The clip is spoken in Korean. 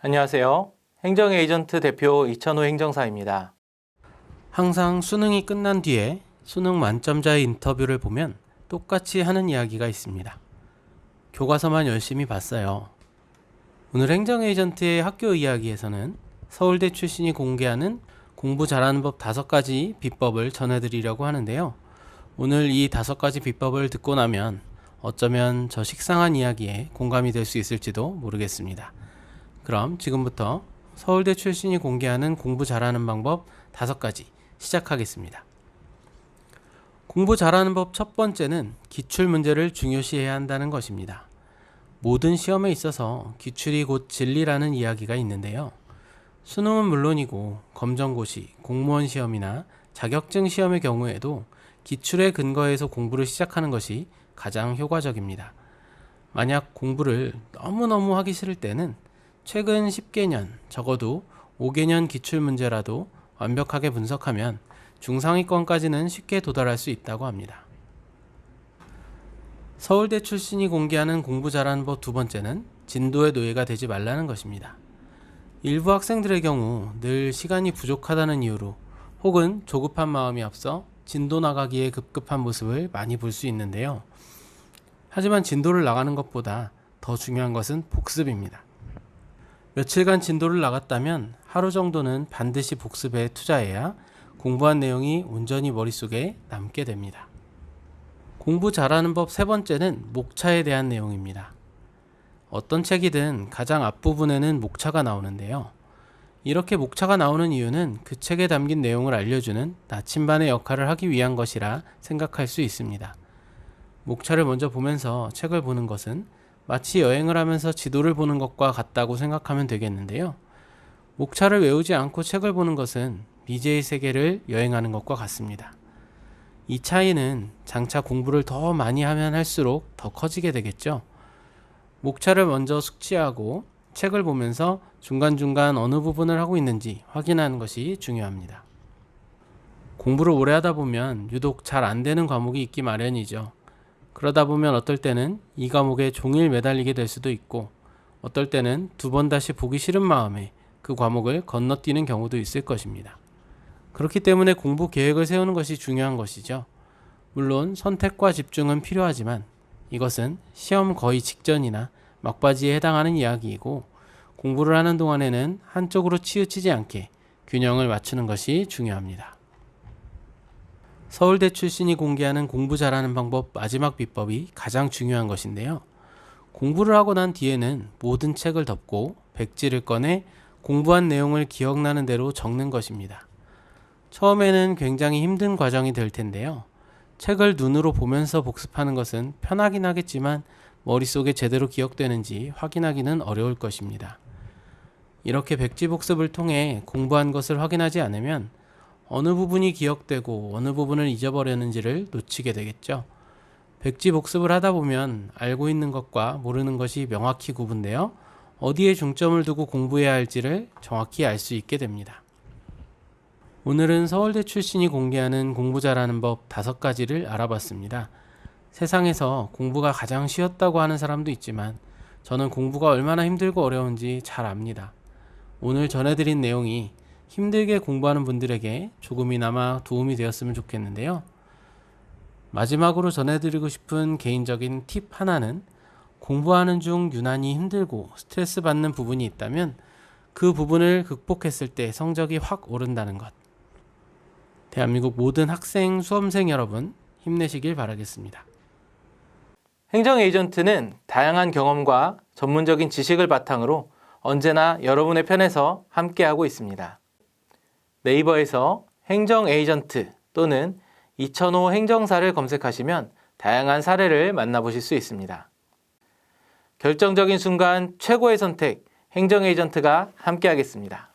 안녕하세요. 행정 에이전트 대표 이천호 행정사입니다. 항상 수능이 끝난 뒤에 수능 만점자의 인터뷰를 보면 똑같이 하는 이야기가 있습니다. 교과서만 열심히 봤어요. 오늘 행정 에이전트의 학교 이야기에서는 서울대 출신이 공개하는 공부 잘하는 법 다섯 가지 비법을 전해드리려고 하는데요. 오늘 이 다섯 가지 비법을 듣고 나면 어쩌면 저 식상한 이야기에 공감이 될 수 있을지도 모르겠습니다. 그럼 지금부터 서울대 출신이 공개하는 공부 잘하는 방법 다섯 가지 시작하겠습니다. 공부 잘하는 법 첫 번째는 기출 문제를 중요시해야 한다는 것입니다. 모든 시험에 있어서 기출이 곧 진리라는 이야기가 있는데요. 수능은 물론이고 검정고시, 공무원 시험이나 자격증 시험의 경우에도 기출에 근거해서 공부를 시작하는 것이 가장 효과적입니다. 만약 공부를 너무너무 하기 싫을 때는 최근 10개년, 적어도 5개년 기출 문제라도 완벽하게 분석하면 중상위권까지는 쉽게 도달할 수 있다고 합니다. 서울대 출신이 공개하는 공부 잘하는 법 두 번째는 진도의 노예가 되지 말라는 것입니다. 일부 학생들의 경우 늘 시간이 부족하다는 이유로 혹은 조급한 마음이 앞서 진도 나가기에 급급한 모습을 많이 볼 수 있는데요. 하지만 진도를 나가는 것보다 더 중요한 것은 복습입니다. 며칠간 진도를 나갔다면 하루 정도는 반드시 복습에 투자해야 공부한 내용이 온전히 머릿속에 남게 됩니다. 공부 잘하는 법 세 번째는 목차에 대한 내용입니다. 어떤 책이든 가장 앞부분에는 목차가 나오는데요. 이렇게 목차가 나오는 이유는 그 책에 담긴 내용을 알려주는 나침반의 역할을 하기 위한 것이라 생각할 수 있습니다. 목차를 먼저 보면서 책을 보는 것은 마치 여행을 하면서 지도를 보는 것과 같다고 생각하면 되겠는데요. 목차를 외우지 않고 책을 보는 것은 미제의 세계를 여행하는 것과 같습니다. 이 차이는 장차 공부를 더 많이 하면 할수록 더 커지게 되겠죠. 목차를 먼저 숙지하고 책을 보면서 중간중간 어느 부분을 하고 있는지 확인하는 것이 중요합니다. 공부를 오래 하다 보면 유독 잘 안 되는 과목이 있기 마련이죠. 그러다 보면 어떨 때는 이 과목에 종일 매달리게 될 수도 있고 어떨 때는 두 번 다시 보기 싫은 마음에 그 과목을 건너뛰는 경우도 있을 것입니다. 그렇기 때문에 공부 계획을 세우는 것이 중요한 것이죠. 물론 선택과 집중은 필요하지만 이것은 시험 거의 직전이나 막바지에 해당하는 이야기이고 공부를 하는 동안에는 한쪽으로 치우치지 않게 균형을 맞추는 것이 중요합니다. 서울대 출신이 공개하는 공부 잘하는 방법 마지막 비법이 가장 중요한 것인데요. 공부를 하고 난 뒤에는 모든 책을 덮고 백지를 꺼내 공부한 내용을 기억나는 대로 적는 것입니다. 처음에는 굉장히 힘든 과정이 될 텐데요. 책을 눈으로 보면서 복습하는 것은 편하긴 하겠지만 머릿속에 제대로 기억되는지 확인하기는 어려울 것입니다. 이렇게 백지 복습을 통해 공부한 것을 확인하지 않으면 어느 부분이 기억되고 어느 부분을 잊어버렸는지를 놓치게 되겠죠. 백지 복습을 하다 보면 알고 있는 것과 모르는 것이 명확히 구분되어 어디에 중점을 두고 공부해야 할지를 정확히 알 수 있게 됩니다. 오늘은 서울대 출신이 공개하는 공부 잘하는 법 다섯 가지를 알아봤습니다. 세상에서 공부가 가장 쉬웠다고 하는 사람도 있지만 저는 공부가 얼마나 힘들고 어려운지 잘 압니다. 오늘 전해드린 내용이 힘들게 공부하는 분들에게 조금이나마 도움이 되었으면 좋겠는데요. 마지막으로 전해드리고 싶은 개인적인 팁 하나는 공부하는 중 유난히 힘들고 스트레스 받는 부분이 있다면 그 부분을 극복했을 때 성적이 확 오른다는 것. 대한민국 모든 학생, 수험생 여러분 힘내시길 바라겠습니다. 행정 에이전트는 다양한 경험과 전문적인 지식을 바탕으로 언제나 여러분의 편에서 함께하고 있습니다. 네이버에서 행정 에이전트 또는 2005 행정사를 검색하시면 다양한 사례를 만나보실 수 있습니다. 결정적인 순간 최고의 선택 행정 에이전트가 함께하겠습니다.